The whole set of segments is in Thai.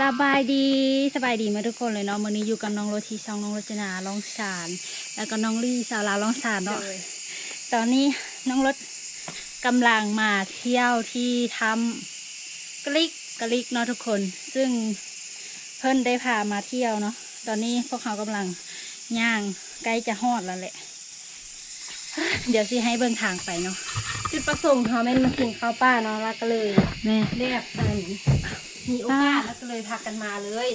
สบายดีสบายดีมาทุกคนเลยเนาะมื้อนี้อยู่กับน้องโรทีช่องน้องโรจนาลองสาร แล้วก็น้องลี่สาวลาวลองสารเนาะตอนนี้น้องรถกำลังมาเที่ยวที่ทำกลิกกลิกเนาะทุกคน ซึ่งเพิ่นได้พามาเที่ยวเนาะตอนนี้พวกเขากำลังย่างใกล้จะฮอดแล้วแหละ เดี๋ยวสิให้เบิ่งทางไปเนาะจุดประสงค์เขาแม่นมากินข้าวป้าเนาะแล้วก็เลยแม่เรียกอัน มีโอกาสแล้วก็เลยพากันมาเลย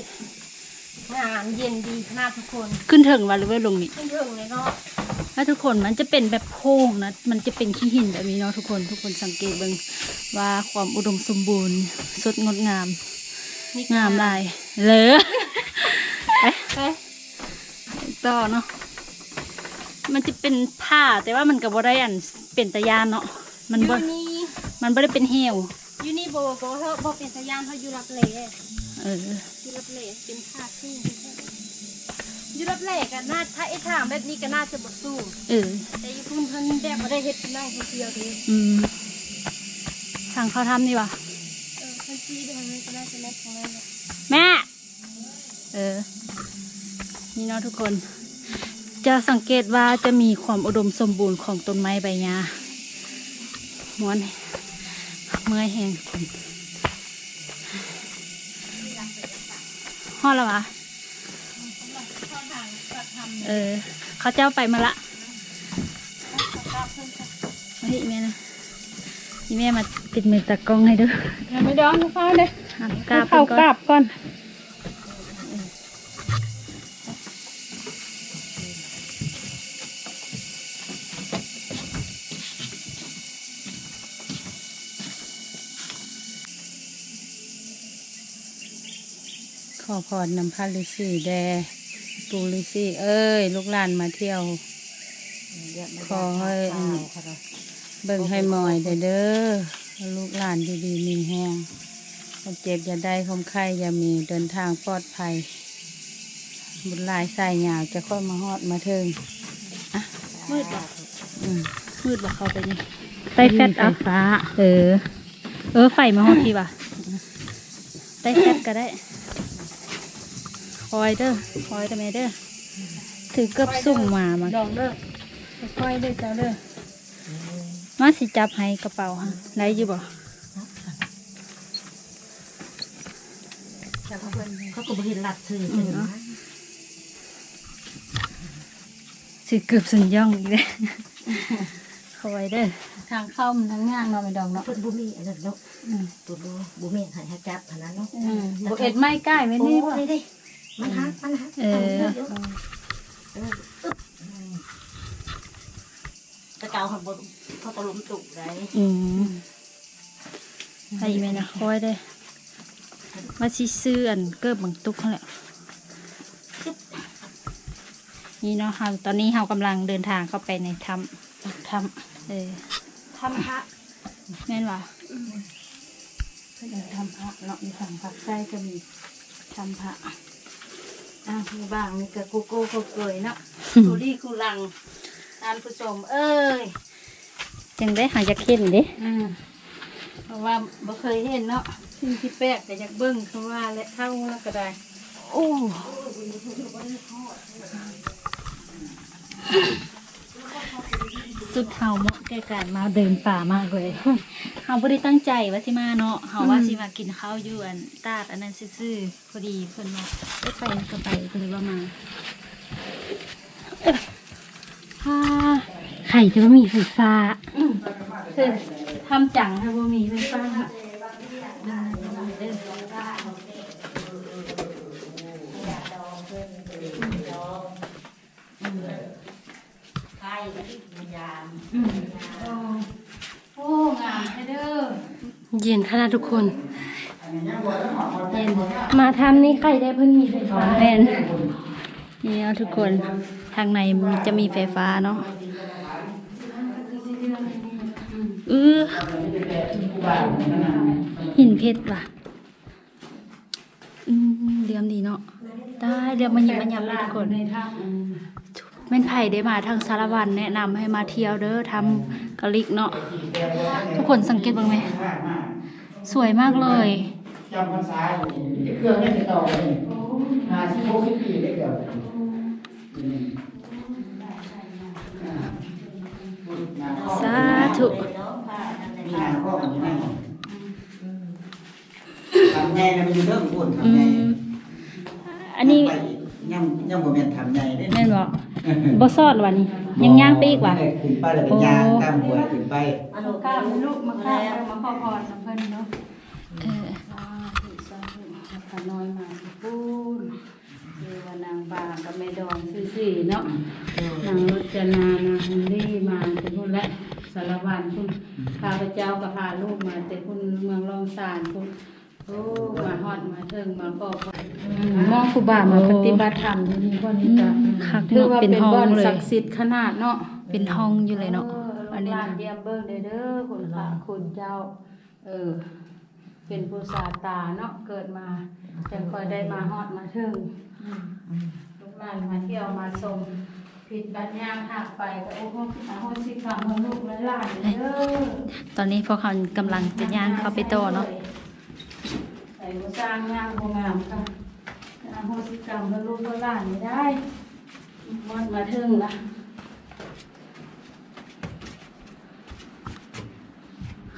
งานเย็นดีขนาดทุกคนขึ้นถึงว่าหรือว่าลงนี่ ขึ้นถึงเลยเนาะถ้าทุกคนมันจะเป็นแบบโค้งนะ มันจะเป็นขี้หินแบบนี้เนาะทุกคน ทุกคนสังเกตเบิ่งว่าความอุดมสมบูรณ์สดงดงาม นี่งามลายเลอไปไปต่อเนาะ มันจะเป็นผ้าแต่ว่ามันกับบ่ได้อันเป็นตะยานเนาะ มันยูบ่นี่มันบ่ได้เป็นเหี่ย วยูนี่โบโบเธอโบเป็นสยานเขาอยู่รับเลเอออยู่รับเลเป็นผ้าสู้อยู่รับเลกันน่าถ้าไอ้ถามแบบนี้ก็น่าจะบ่สู้เออแต่อยูพุ่นเพิ่นแบบบ่ได้เฮ็ดเป็นนั่งคนเดียวเด้อืมทางเขาทำนี่วะเออเพิ่นซีไปทางนั้นก็น่าจะแม่ทางนั้นเลยแม่ เออ นี่เนาะทุกคน จะสังเกตว่าจะมีความอุดมสมบูรณ์ของต้นไม้ใบหญ้าม้วน เมื่อยแหงคนฮอดแล้ววะเออ เขาเจ้าไปมาละเฮ้ยแม่นะนี่แม่มาติดมือตากล้องให้ดูไม่ดอนเข้าเด้อะกราบเข้าก่อนกราบก่อน อพรนำพระฤาษีแดปูฤาษีเอ้ย ลูกหลานมาเที่ยว ขอให้อันเบิ่งให้หมอยเด้อเด้อให้ลูกหลานดีๆมีแห้งความเจ็บอย่าได้ความไข้อย่ามีเดินทางปลอดภัย บุญหลายสายยาวจะค่อยมาฮอดมาถึงอะมืดบ่อืมมืดว่าเขาไปนี่ใต้แฟตเอาไฟฟ้า เออ เออไฟมาฮอดพี่ว่ะใต้แฟตก็ได้ค อยเด้อคอยแต่แม่เด้อถือเกือบสุ่มมามาดองเด้อค่อยๆเด้อเจ้าเด้อมาสิจับให้กระเป๋าฮะได้อยู่บ่เขาก็บ่เห็นหลัดซื้ออืมเนาะสิเกือบสัญย่องอีกเลยคอยเด้อทางเข้ามันทั้งง่างเนาะไม่ดองเนาะเพิ่นบ่มีอันนั้นเนาะตัวบ่บ่มีให้ให้จับอันนั้นเนาะอืมบ่เอ็ดไม้ใกล้ไว้โอ้นี่ยบ่นี่ดิ มันหักมันหักเออตะเกาหันบ่เขาตะลุมตุกได้อืมให้แม่นะคอยเด้อมาสิซื้ออันเกิบบังตุกเขาแหละนี่เนาะเฮาตอนนี้เฮากำลังเดินทางเข้าไปในถ้ำถ้ำเออทำพระแม่นว่ะก็ยังทำพระเนาะมีฝั่งภาคใต้ก็มีทำพระ อะมีบ้างมีกระกูโก้กูเกยเนาะกูดีกูลังท่านผู้ชมเอ้ยจังได้หาจากเห็นเด้อ่าเพราะว่าบ่เคยเห็นเนาะสิ่งที่แปลกแต่อยากเบิ่งคือว่าและเท่าแล้วก็ได้โอ้สุดเฮาเหมาะแก่การมาเดินป่ามากเลย เฮาบ่ได้ตั้งใจว่าสิมาเนาะเฮาว่าสิมากินข้าวอยู่อันตาดอันนั้นซื่อๆพอดีเพิ่นว่าได้ไปก็ไปก็เลยว่ามาฮ่าไข่จะบ่มีไฟฟ้าเพิ่นทำจังถ้าบ่มีไฟฟ้าโอ้งามแท้เด้อ เย็นขนาดทุกคน เย็น มาทำนี่ใครได้เพิ่งมีไฟฟ้าแม่นนี่เนาทุกคนทางในจะมีไฟฟ้าเนาะเออหินเพชรว่ะอืมเรียมดีเนาะได้เรียมมันยิบมันยำเลยทุกคนแม่นไผ่ได้มาทางสารวันแนะนำให้มาเที่ยวเด้อทำกะลิกเนาะทุกคนสังเกตบ้างไหม สวยมากเลยจำพรรษาอยู่นี่เครื่องนี่จะต่อไปนี่ห้าสิบหกสิบปีได้เกือบอืมอ่าหน้าข้อสาธุมีหน้าข้อมันอยู่นั่นทำไงนะมันอยู่เรื่องพูดอืทำไง มอันนี้ ไปยังยังบ่แม่นทำไงเด้ แม่นบ่ บ่ซอดว่ะนี่ยังย่างไปอีกว่ะขึ้นไปแล้วก็ย่างตามหัวขึ้นไปอนุข้าภาพวลูกมาข้าวมาขอพรกับเพิ่นเนาะเออสาธุสาธุขะน้อยมาสิพูนคือว่านางบางกับแม่ดองซื่อๆเนาะนางรจนานางฮันลี่มาเป็นพุ่นและสารวันพุ่นข้าพเจ้าก็พาลูกมาแต่พุ่นเมืองรองสารพุ่น โอ้มาฮอดมาถึงมาขอพรมองครูบามาปฏิบัติธรรมที่นี่พ่อนี่จ้ะคักถือเนาะว่าเป็นเป็นห้อบ่องนเลยศักดิ์สิทธิ์ขนาดเนาะเป็นห้องอยู่เลยเนาะอัอันนนี้นี้นะนะเยี่ยมเบิ่งเด้อเด้อคุณพระคุณเจ้า เออ เป็นผู้สาตาเนาะเกิดมาจังค่อยได้มาฮอดมาถึงลูกหลานมาเที่ยวมาชมผิดบัดย่างหักไปก็โอ้โหโอ้โหสิคำของลูกและหลานเด้อตอนนี้พวกเขากำลังจะย่างเข้าไปต่อเนาะ ใส่บ่สร้างย่างบ่งามค่ะอโหสิกรรมกับลูกกับหลานไม่ได้ฮอดมาถึงละ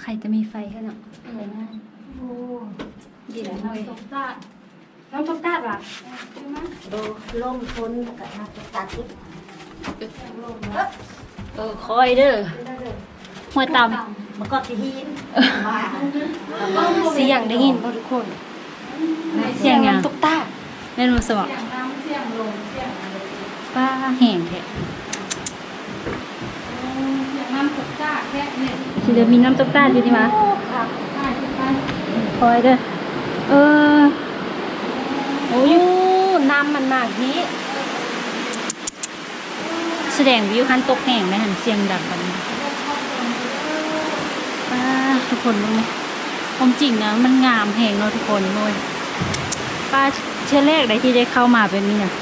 ใครจะมีไฟให้เนาะเห็นไหมโอ้เย็นเดี๋ยวเลน้ำยตกตาดน้ำตกตาดว่ะใช่ไหมโดล่มพ้นกับนักตัดที่เออคอยเด้อ หัวตมันก็ที่หินมาำเสียงได้ยินบ่ทุกคน เสียงหยังตกตาดแม่นบ่สวะเสียงน้ำเสียงลมเสียงอะไรป้าแห้งแท้เสียงน้ำตกตาดแค่เนี่ยสิเดี๋ยวมีน้ำตกตาดอยู่นี่มาครับไปไปคอยเด้อเออโอ้ยน้ำมันมากนี้แสดงวิวคันตกแห้งไหมหันเสียงดังแบบนี้ป้า ทุกคนรู้ไหมความจริงนะมันงามแหงเนาะทุกคนเลยป้าเชื่อแรกใดที่ได้เข้ามาเป็นนี่น่ะ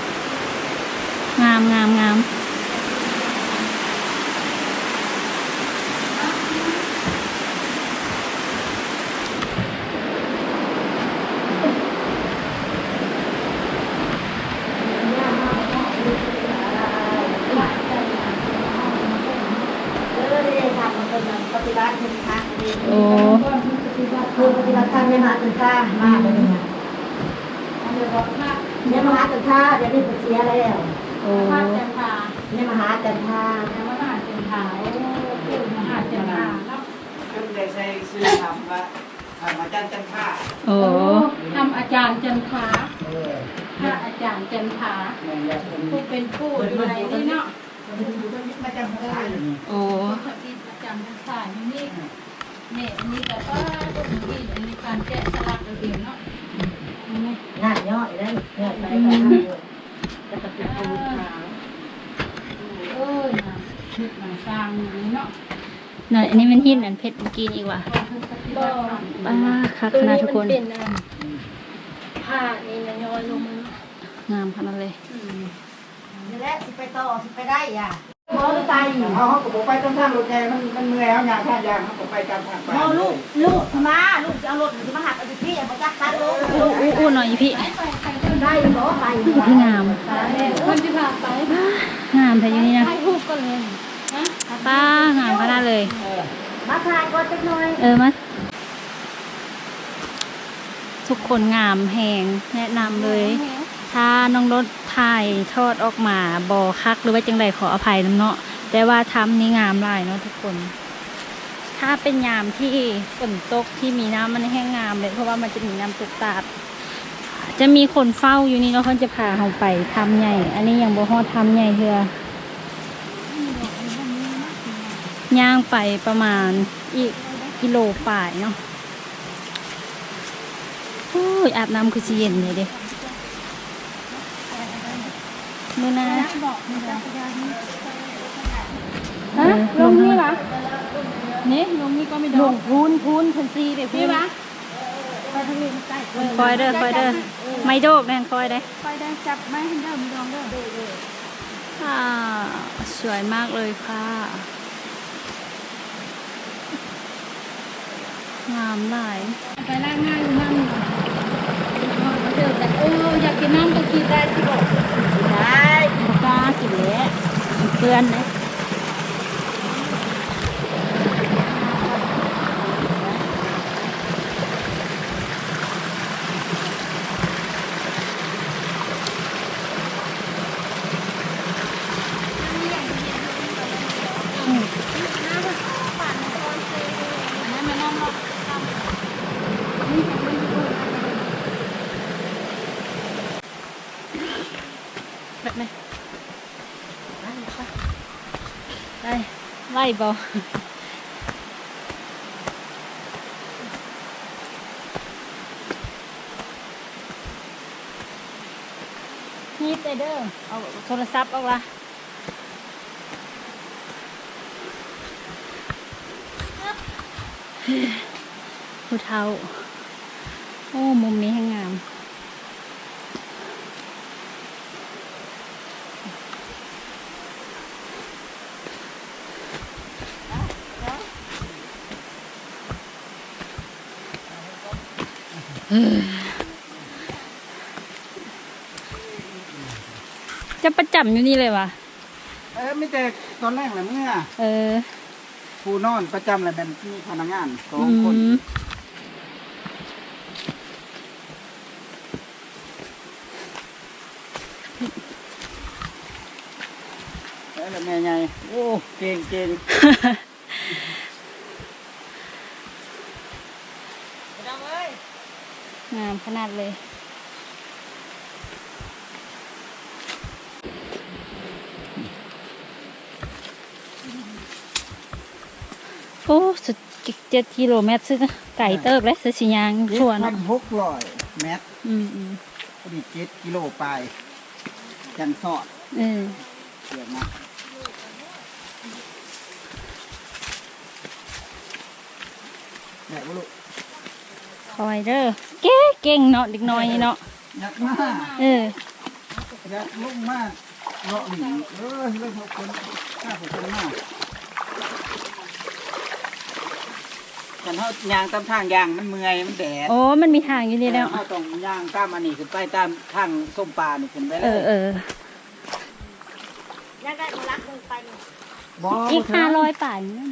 งามงามงาม ทำมันปฏิบัติคุณพระโอ้คือปฏิบัติธรรมในมหาตุท่ามาเลยนะเดี๋ยวบอกว่าในมหาตุท่าเดี๋ยวนี้เสียแล้วโอ้พาดจันทราในมหาจันทาแต่ว่าหาจันทราโอ้มหาจันทราขึ้นได้ใช้ชื่อทำว่าทำอาจารย์จันทาโอ้ทำอาจารย์จันทาพระอาจารย์จันทาผู้เป็นผู้อยู่ในนี่เนาะมาจำพรรษาอยู่นี่โอ้ ปฏิประจำพรรษาอยู่นี่เนี่ยอันนี้แต่ว่าต้นที่อันนี้การแกะสลักเอาเองเนาะเห็นไหมหน้าย่อยแล้วย่อยไปก็จะเป็นปูขาวเอ้ยมาคิดมาสร้างอย่างนี้เนาะหน่อยอันนี้มันหินอันเพชรเมื่อกี้นี่อีกว่ะก็ป้าคักขนาดทุกคนเป็นผ้านี่นะย้อยลงมางามขนาดเลยนี่แหละสิไปต่อสิไปได้อะ มอตายเขาเขาก็บอกไปตรงทางรถไงมันมันเมื่อยเอาอย่างท่ายางเขาก็ไปตามทางไปมอลูกลูกมาลูกจะเอารถมาหักเอาที่มาจักการลูกอู้อู้อู้หน่อยพี่ได้หรอไปที่งามคนที่พาไปงามแต่อยู่นี่นะให้รูปก็เลยป้างามขนาดเลย มาทายก่อนจักหน่อยเออมาทุกคนงามแหงแนะนำเลย ถ้าน้องรถถ่ายทอดออกมาบอคักหรือว่าจังใดขออภัยน้ำเนาะแต่ว่าทำนี่งามลายเนาะทุกคน ถ้าเป็นยามที่ฝนตกที่มีน้ำมันแห้งงามเลยเพราะว่ามันจะมีน้ำตกตาดจะมีคนเฝ้าอยู่นี่เนาะเขาจะพาเราไปทำใหญ่ อันนี้ยังบ่ฮอดทำใหญ่เถือย่างไปประมาณอีกกิโลป่ายเนาะโอ้ยอาบน้ำคือสิเย็นเลยเด้ มือหนาฮะลงนี่วะนี่ลงนี่ก็ไม่โดลนงพูนพูนพันซีไปพูนี่นวะคอยเด้อคอยเด้อไม่โดกแน่นคอยเด้อไปได้จับไม้ให้เดิมดองเด้ออ่าสวยมากเลยค่ะงามหลายไปล่างง่ายอยู่นั่นกินน้ำก็กินได้ที่บอกได้บ่ กล้ากินแล้วเพื่อนนะย ให้มันน้ำเรา แบบไหนไปไล่ บอนี่เตเดอร์เอาโทรศัพท์เอาละผู้เฒ่า โอ้ มุมนี้ให้งาม จะประจำอยู่นี่เลยวะเออไม่แต่ตอนแรกแหละเมื่อ เออผู้นอนประจำแหละเป็นที่พนักงานสออืงคนมแล้วแม่ใหญ่โอ้ เก่งเก่งงามขนาดเลย โอ้สุดเจ็ดกิโลเมตรซึ่งไก่เติบและสุดสิยางเจ็ดทั่วพัเนาะนหกร้อยเมตรอืมอืมพอดีเจ็ดกิโลไปยันสอดเออเสียมาแม่บุรุษคอยเด้อเก่เก่งเนาะเด็กน้อยนี่เนาะยักษ์มาเออยักษ์ลุกมาเลาะหลิงเออเรื่องหกคนห้าหกคนมากั นเขายางตามทางยางมันเมื่อยมันแดดโอ้มันมีทางอยู่นี่แล้วเขาต้องย่างตามอันนี้ขึ้นไปตามทางส้มปลานี่ขึ้นไปเลเออยเออยังได้มารักมึงไปนี่บ่อีกห้าร้อยป่านนี่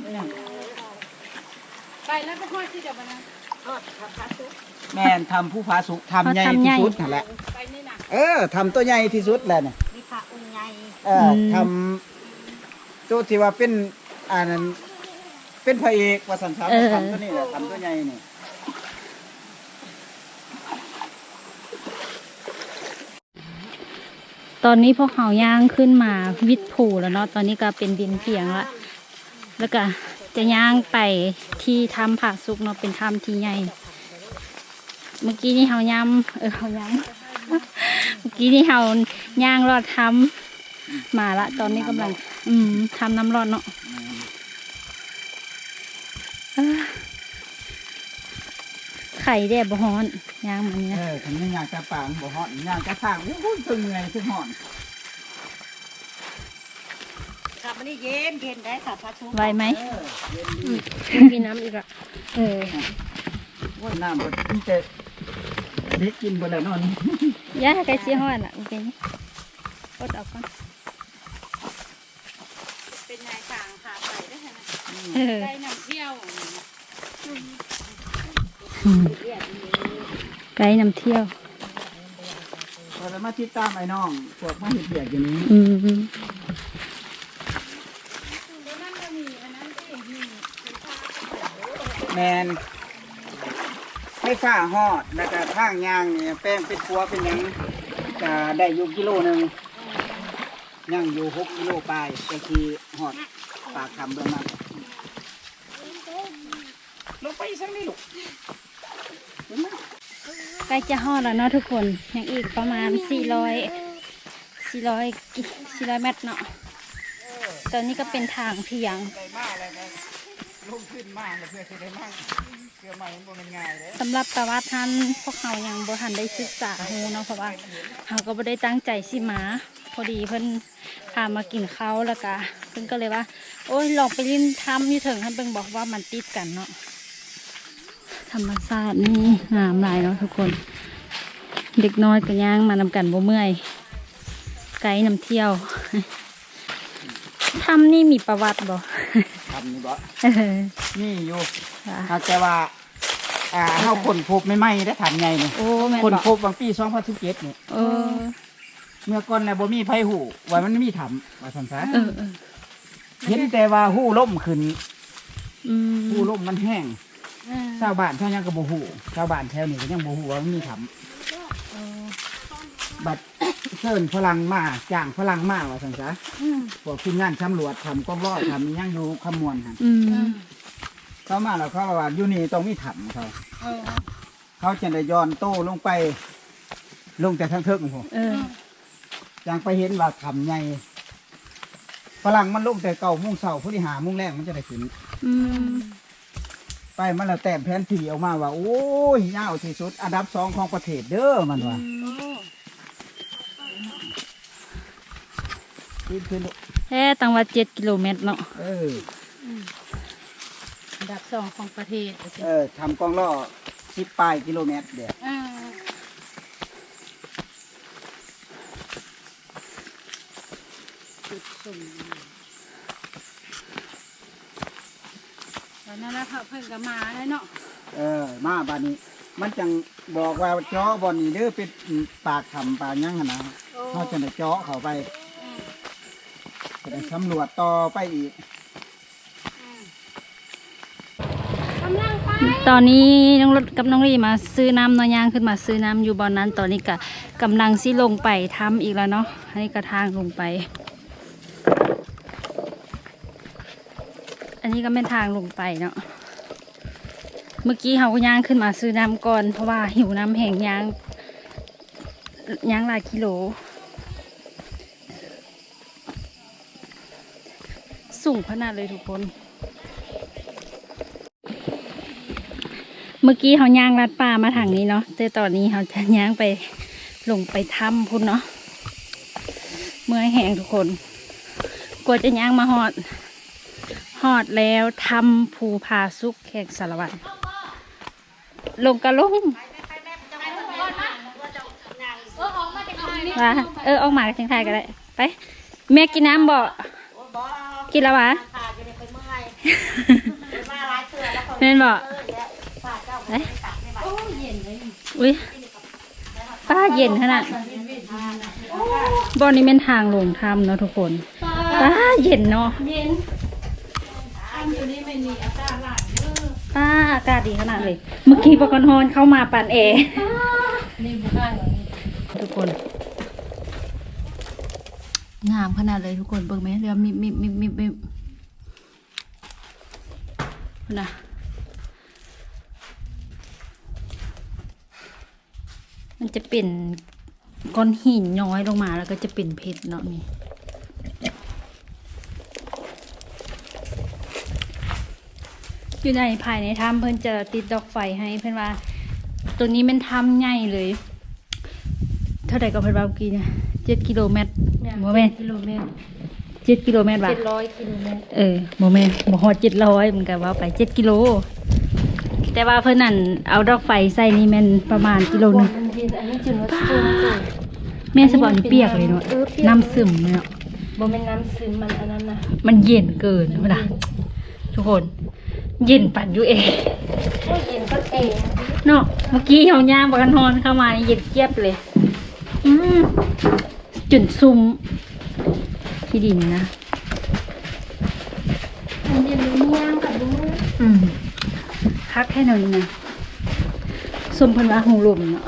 ไปแล้วก็ค่อยที่จะมานะทอดผักกาดซุปแม่นทำผู้ผาสุกทำใหญ่ที่สุดนั่นแหละ ไปนี่นะเออทำตัวใหญ่ที่สุดแหละเนี่ยมีผักอุ้งไงเอออทำตัวที่ว่าเป็นอันนั้น เป็นพระเอกว่าสันสามทำตัวนี้แหละทำตัวใหญ่นี่ตอนนี้พวกเขาย่างขึ้นมาวิดผูแล้วเนาะตอนนี้ก็เป็นดินเพียงละแล้วก็จะย่างไปที่ถ้ำผาสุกเนาะเป็นถ้ำที่ใหญ่เมื่อกี้นี่เขาย่ำเออเขาย่ำเมื่อกี้นี่เขาย่างรอดถ้ำมาละ ตอนนี้กำลัง อืมทำน้ำร้อนเนาะเอ้อ ไข่แดดบ่ฮ้อนย่างมันเอเนี่ยอทำนี่ยางกระปางบ่ฮ้อนยางกระปางโอ้โหตึงไงตึงฮ้อนกลับมานี่เย็นเย็นได้ผักกาดซุปไหวไหมเออเย็นดีมีน้ำอีกอะเออโอ้ยน้ำบ่มันจะเด็กกินบ่แล้วเนอนย่าไก่เชี่ยฮ้อนอะโอเคกดเอาก่อนเป็นนายทางขาใส่ได้ไหมเออได้นำเที่ยว ไก่นำเที่ยวพอแล้วมาติดตามไอ้น้องพวกมาเห็ดเบียกอย่างนี้อืมแมนให้ฝ้าหอดแล้วก็ทางยางเนี่ยแป้งเป็นครัวเป็นหยังจะได้อยู่กิโลหนึ่งย่างอยู่หกกิโลปลายก็คือหอดปากคำเบื้องนั้น ลงไปสักนิดลูกเห็นไหมใกล้จะฮอดแล้วเนาะทุกคนยังอีกประมาณสี่ร้อยสี่ร้อยสี่ร้อยเมตรเนาะตอนนี้ก็เป็นทางเพียง ได้มากเลยนะลงขึ้นมากเลยเพื่อจะได้มั่งเพื่อมาเห็นบ่เป็นง่ายเลยสำหรับประวัติท่านพวกเขายังบ่ทันได้ศึกษาฮูเนาะเพราะว่าเขาก็บ่ได้ตั้งใจสิมา พอดีเพิ่นพามากินข้าวแล้วก็เพิ่นก็เลยว่า โอ้ยลองไปลิ้นทำอยู่ถึงท่านเพิ่งบอกว่ามันติดกันเนาะ ธรรมชาตินี่งามหลายเนาะทุกคน เด็กน้อยกับย่างมานำกันบ่เมื่อย ไกด์นำเที่ยวทำนี่มีประวัติบ่ทำนี่บ่เออนี่อยู่ค่ะหากแต่ว่าอ่าเฮาคนพบไม่ไหม้ได้ถามไงนี่โอ้แม่นคนบ่พบบางปี2017นี่เออเมื่อก่อนน่ะบ่มีไผหูว่ามันมีถ้ำว่าซั่นซะเออเออเห็นแต่ว่าหูล่มขึ้นอืมหูล่มมันแห้ง ชาวบ้านเท่ายังก็บ่ฮู้ชาวบ้านแถวนี้ก็ยังบ่ฮู้ว่ามันมีถ้ำบัดเชิญฝรั่งมาจ้างฝรั่งมาว่าซั่นซะอืมพวกทีมงานตำรวจทำกล้องรอดทำอิหยังอยู่ขมวนหั่นอืมเขามาแล้วเขาว่าอยู่นี่ต้องมีถ้ำเขาเขาจะได้ย้อนโต้ลงไป ลงแต่ทางเทิงผมเออยังไปเห็นว่าถ้ำใหญ่ฝรั่งมันลงแต่เก่าโมุ่งเสาผู้ที่หาโมุ่งแรกมันจะได้ขึ้นอืม ไปมันแล้วแต้มแผนที่ออกมาว่า โอ้ยยาวที่สุด อันดับสองของประเทศเด้อมันว่าขึ้นขึ้นลูกแค่ตังว่าเจ็ดกิโลเมตรเนาะเออ อันดับสองของประเทศเออทำกล้องล่อสิบปลายกิโลเมตรเดียว อ่าจุดสุ่มแล้วนั่นแหละค่ะเพิ่นก็มาแล้วเนาะเออมาบานนี้ มันจังบอกว่าเจาะบอนนี้เด้อเป็นปากคำปากหยังหั้นนะเขาจะได้เจาะเข้าไปจะได้สำรวจต่อไปอีกตอนนี้น้องรถกับน้องรีมาซื้อน้ำเนอยางขึ้นมาซื้อน้ำอยู่บอนนั้น ตอนนี้ก็กำลังสิลงไปทำอีกแล้วเนาะอันนี้ก็ทางลงไป อันนี้ก็เป็นทางลงไปเนาะ เมื่อกี้เขาก็ย่างขึ้นมาซื้อน้ำก่อน เพราะว่าหิวน้ำแห้งย่างย่างหลายกิโล สูงขนาดเลยทุกคน เมื่อกี้เขาย่างลัดป่ามาทางนี้เนาะแต่ตอนนี้เขาจะย่างไปลงไปถ้ำพุ่นเนาะเมื่อยแห้งทุกคนกว่าจะย่างมาหอดหอดแล้วทำภูผาสุกแขกสารวัตร ลงกระลงว่าเออออกมาจังไทยก็ได้ ไป แม่กินน้ำบ่กินแล้ววะขาจะได้ไปเมื่อยมาหลายเทื่อแล้วคนแม่นบ่เออแล้วฝากเจ้าไปตักไม่ไหวอุ้ยป้าเย็นขนาดบ่อนี้เป็นทางลงถ้ำเนาะทุกคนป้าเย็นเนาะ ป้าอากาศดีขนาดเลย เมื่อกี้ปกรณ์ฮอนเข้ามาปั่นเอร์ทุกคน งามขนาดเลยทุกคนเบิ่งไหมเรือมิบมิบมิบมิบมิบนะมันจะเป็นก้อนหินย้อยลงมาแล้วก็จะเป็นเพชรเนาะนี่ อยู่ในภายในถ้ำเพิ่นจะติดดอกไฟให้เพิ่นว่า ตัวนี้เป็นถ้ำใหญ่เลย เท่าไหร่ก็เพิ่นว่าเมื่อกี้เนี่ยเจ็ดกิโลเมตรโมเมนกิโลเมตรเจ็ดกิโลเมตรว่ะเจ็ดร้อยกิโลเมตรเออโมเมนบ่ฮอดเจ็ดร้อยมันก็ว่าไปเจ็ดกิโล แต่ว่าเพิ่นนั่นเอาดอกไฟใส่นี่แม่นประมาณกิโลหนึงอันนี้จุดวัดจุดจุดแม่สบอกนี่เปียกเลยเนาะเออเปียกน้ำซึมเนาะบ่เป็นน้ำซึมมันอันนั้นนะมันเย็นเกินเวลาทุกคน เย็นปั่นอยู่เองโอ้ยเย็นก็เองเนาะเมื่อกี้เขาย่างบักกันฮอนเข้ามานี่เย็นเจี๊ยบเลย อืมจุนซุ่มที่ดินนะมันเย็นเลยย่างกับดูอืมคักแค่หน่อยนะส้มเพันว่าหูลมเนาะ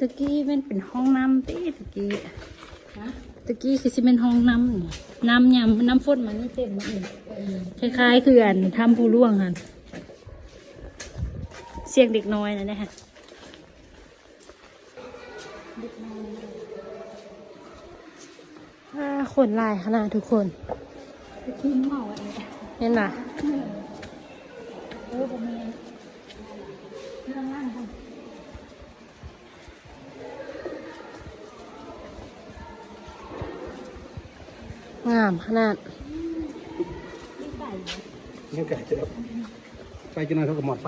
ตะกี้มันเป็นห้องน้ำติตะกี้ตะกี้คือสิเป็นห้องน้ำนี่น้ำยำน้ำฝนมันนี่เต็มหมดเลยคล้ายๆคืออันทำผู้ล่วงค่ะเสียงเด็กน้อยนะเนี่ยค่ะอ่าคนหลายขนาดทุกคนทิ้งเมาอะไรเห็นป่ะเออผมามขนาดนี่ไก่เจอไฟจะนอนเท่ากับหมอดไฟ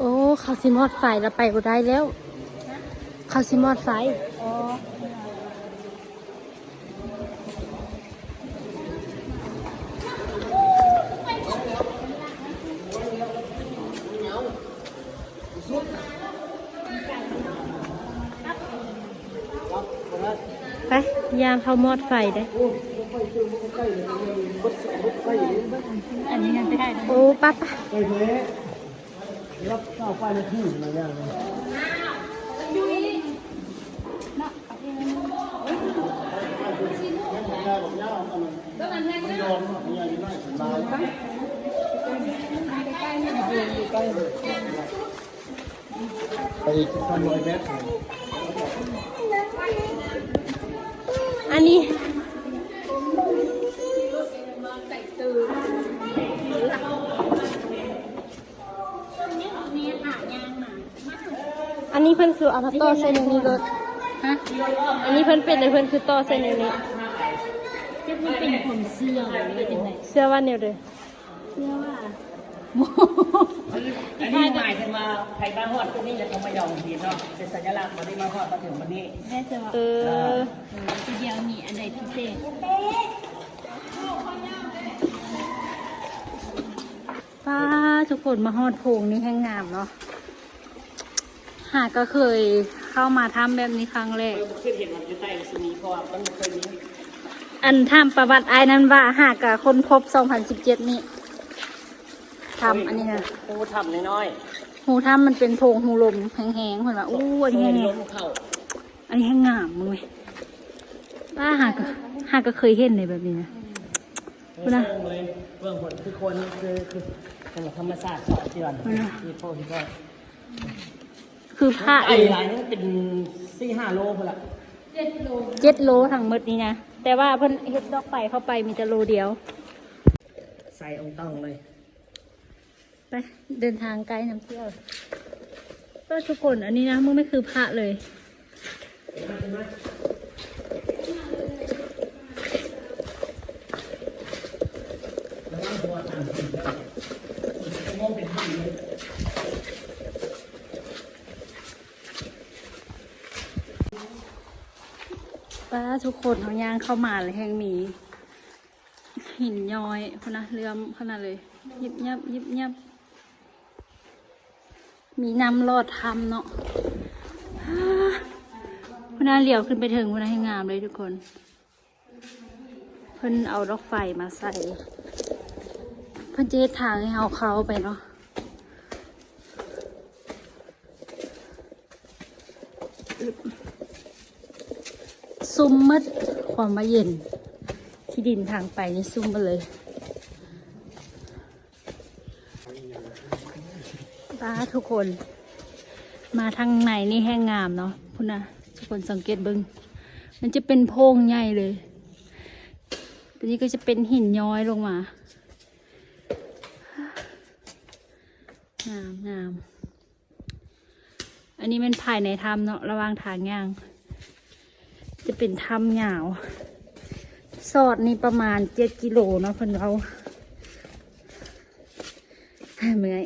โอ้เขาสิมอดไฟแล้วไปบ่ได้แล้วเขาสิมอดไฟไปยามเขามอดไฟได้ อันนี้ยังไม่ได้นะโอ้ปั๊บปะไฟเนี้รับเก้าไฟในที่อะไรอย่างเงี้ยไปอีกสามร้อยเมตรอันนี้ เพิ่นคือเอามาต่อใส่ในนี้รถฮะอันนี้เพิ่นเป็นเลยเพิ่นคือต่อใส่ในนี้จะมันเป็นผมเสื้อหรือว่าจังไหนเสื้อว่าแนวเด้อเสื้อว่าอันนี้หมายถึงมาไทยบ้านฮอดตัวนี้จะต้องมายองทีเนาะเป็นสัญลักษณ์มาที่มาฮอดมาถึงวันนี้แม่จะว่าเออทีเดียวมีอันใดพิเศษป้าทุกคนมาฮอดโพงนี่แห้งงามเนาะ หากก็เคยเข้ามาทำแบบนี้ครั้งแรกเออขึ้นเห็นมันอยู่ใต้สมีเพราะว่ามันเคยมีอันทำประวัติไอ้นั้นว่าหากกับคนพบ 2017 นี่ทำอันนี้นะปูทำน้อยหูถ้ำมันเป็นโพรงหูลมแห้งๆเหมือนว่าอู้อันๆนี้เห็แห้นงลมเข้าอันนี้แห้งงามมึงเว้ยว่าหากก็หากก็เคยเห็นในแบบนี้นะเบื้องเลยเบื้องผลคือคนคือคือเป็นธรรมศาสตร์สอนที่วันที่พ่อที่พ่อ คือผ้าไอ้เองหลายนี่เป็นสี่ห้าโลพอละเจ็ดโลทั้งหมดนี้นะ แต่ว่าเพิ่นเฮ็ดดอกไปเข้าไปมีแต่โลเดียว ใส่องค์ต้องเลย ไปเดินทางไกลน้ำเที่ยวก็ทุกคนอันนี้นะมึงไม่คือพระเลย ป้าทุกคนเขาย่างเข้ามาเลยแห่งนี้หินย้อยพนนะเรื่อมขนาดเลย ยิบยับยิบยับ มีน้ำรอดทำเนาะพนนะเหลียวขึ้นไปถึงพนนะให้งามเลยทุกคน เพิ่นเอาดอกไฟมาใส่ เพิ่นเฮ็ดทางให้เฮาเขาไปเนาะ ซุ่มมืดความมาเย็น ที่ดินทางไปนี่ซุ่มมาเลยป้าทุกคน มาทางในนี่แห้งงามเนาะพุ่นนะทุกคนสังเกตบิงมันจะเป็นโพงใหญ่เลยตอนนี้ก็จะเป็นหินย้อยลงมา งามงาม อันนี้เป็นภายในถ้ำเนาะระหว่างทางย่าง จะเป็นถ้ำยาว สอดนี่ประมาณเจ็ดกิโลเนาะเพิ่นเราเมื่อย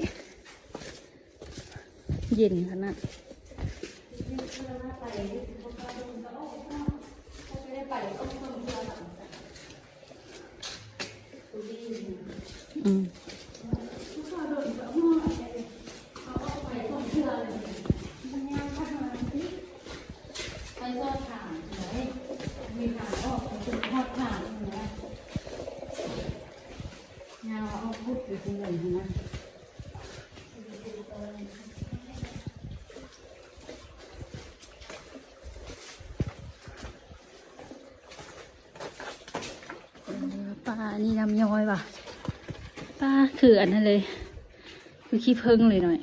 เย็นขนาด ลานี่น้ำย้อยว่ะปลาคืออันนั้นเลย คือขี้เพิ่งเลยหน่อย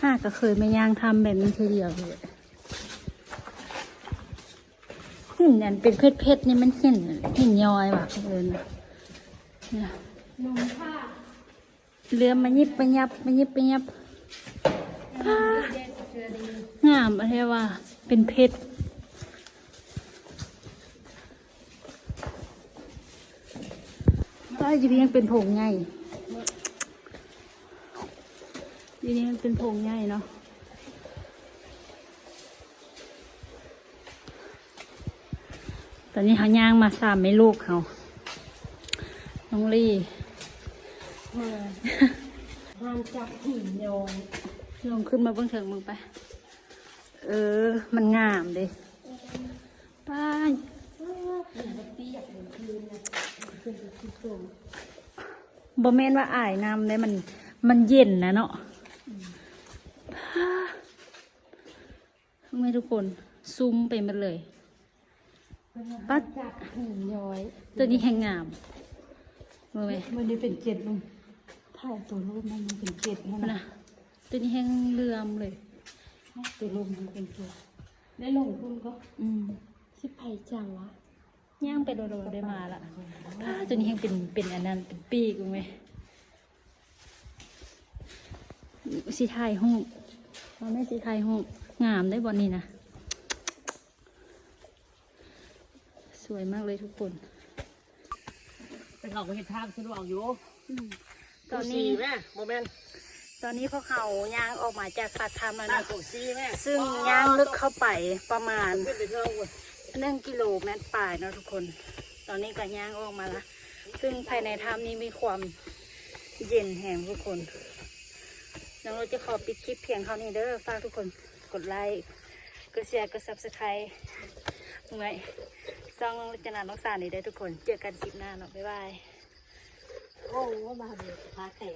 ห้าก็เคยไม่ย่างทำแบบนี้ทีเดียวเลยหินนั่นเป็นเพชรๆนี่มันหินหินย้อยว่ะเอิญเนี่ยเรือมายิบมายับมายิบมายับงามอะไรวะเป็นเพชรใต้ อยู่นี่ยังเป็นผงไงอยู่นี่มันเป็นผงไงเนาะตอนนี้เขาย่างมาสามไม่ลูกเขาน้องลี่งานจับหินโยงลงขึ้นมาเบื้องเถิงมึงไป เออ มันงามเด้ป้าย บอแมนว่าอ่ายน้ำเลยมัน มันเย็นนะเนาะทำไมทุกคนซูมไปหมันเลยปัดจับหินย้อย ตัวนี้แห้งงามมือไหมมันนี้เป็นเจ็ดมึงถ่ายตัวรูปมันมันเป็นเจ็ดนั่นมันนะนะตัวนี้แห้งเลื่อมเลยตัวรูปมันเป็นเจ็ดได้ลงทุนก็ อืมสิไผจังวะ ย่างไปโดดๆได้มาละอ้าตัวนี้แห้งเป็นเป็นอันนั้นเป็นปีกรู้ไหมสีไทยห้องมันไม่สีไทยห้องงามได้บอลนี่นะ สวยมากเลยทุกคนไปเขาไปเห็นทางสะดวกอยู่ตอนนี้แม่โมเมนต์ตอนนี้พวกเขาย่างออกมาจากปากทำแล้วทางนะกซีแม่ซึ่งย่างลึกเข้าไปประมาณขึ้นไปเที่ยว หนึ่งกิโลเมตรปลายเนาะทุกคน ตอนนี้ก็ย่างออกมาละซึ่งภายในถ้ำนี้มีความเย็นแห่งทุกคนน้องเราจะขอปิดคลิปเพียงเท่านี้เด้อฝากทุกคนกดไลค์กดแชร์กดซับสไครต์ไว้ซองจนาน้องสารนี่ได้ทุกคนเจอกันคลิปหน้าเนาะบ๊ายบายโอ้ว่ามาเดี๋ยวพาแตง